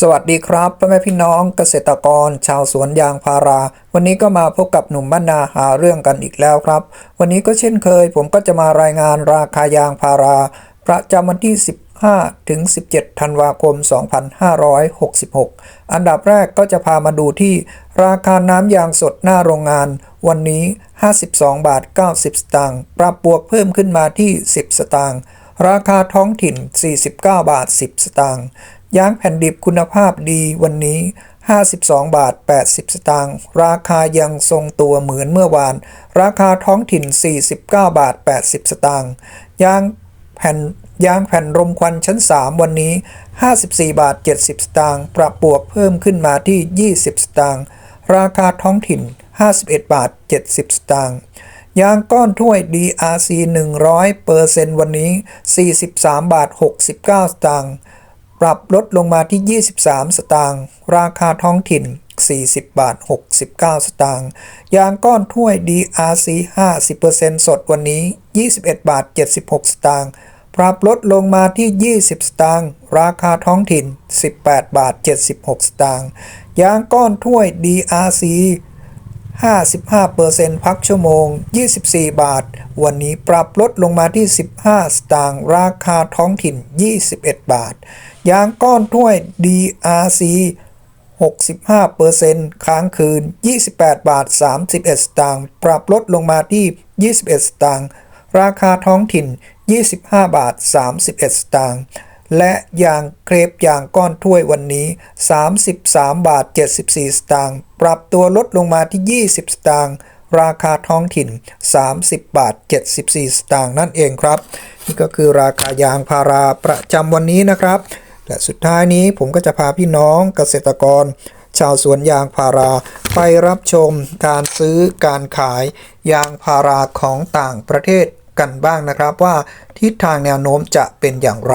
สวัสดีครับพ่อแม่พี่น้องเกษตรกร ชาวสวนยางพารา วันนี้ก็มาพบกับหนุ่มบ้านนาหาเรื่องกันอีกแล้วครับ วันนี้ก็เช่นเคย ผมก็จะมารายงานราคายางพารา ประจำวันที่ 15 ถึง 17 ธันวาคม 2566 อันดับแรกก็จะพามาดูที่ราคาน้ำยางสดหน้าโรงงาน วันนี้ 52 บาท 90 สตางค์ปรับบวกเพิ่มขึ้นมาที่ 10 สตางค์ราคาท้องถิ่น 49 บาท 10 สตางค์ ยางแผ่นดิบคุณภาพดีวันนี้ 52 บาท 80 สตางค์ ราคายังทรงตัวเหมือนเมื่อวาน ราคาท้องถิ่น 49 บาท 80 สตางค์ ยางแผ่นยางแผ่นรมควันชั้น 3 วันนี้ 54 บาท 70 สตางค์ ปรับบวกเพิ่มขึ้นมาที่ 20 สตางค์ ราคาท้องถิ่น 51 บาท 70 สตางค์ยางก้อนถ้วย DRC 100เปอร์เซนต์วันนี้ 43 บาท 69 สตางค์ ปรับลดลงมาที่ 23 สตางค์ ราคาท้องถิ่น 40 บาท 69 สตางค์ ยางก้อนถ้วย DRC 50%สดวันนี้ 21 บาท 76 สตางค์ ปรับลดลงมาที่ 20 สตางค์ ราคาท้องถิ่น 18 บาท 76 สตางค์ ยางก้อนถ้วย DRC 55%พักชั่วโมง 24 บาท วันนี้ปรับลดลงมาที่ 15 สตางค์ราคาท้องถิ่น 21 บาท ยางก้อนถ้วย DRC 65%ค้างคืน 28 บาท 31 สตางค์ปรับลดลงมาที่ 21 สตางค์ราคาท้องถิ่น 25 บาท 31 สตางค์ และยางเครปยางก้อนถ้วยวันนี้ 33 บาท 74 สตางค์ปรับตัวลดลงมาที่ 20 สตางค์ราคาท้องถิ่น 30 บาท 74 สตางค์นั่นเองครับ นี่ก็คือราคายางพาราประจำวันนี้นะครับ และสุดท้ายนี้ผมก็จะพาพี่น้องเกษตรกร ชาวสวนยางพาราไปรับชมการซื้อการขายยางพาราของต่างประเทศกันบ้างนะครับว่าทิศทางแนวโน้มจะเป็นอย่างไร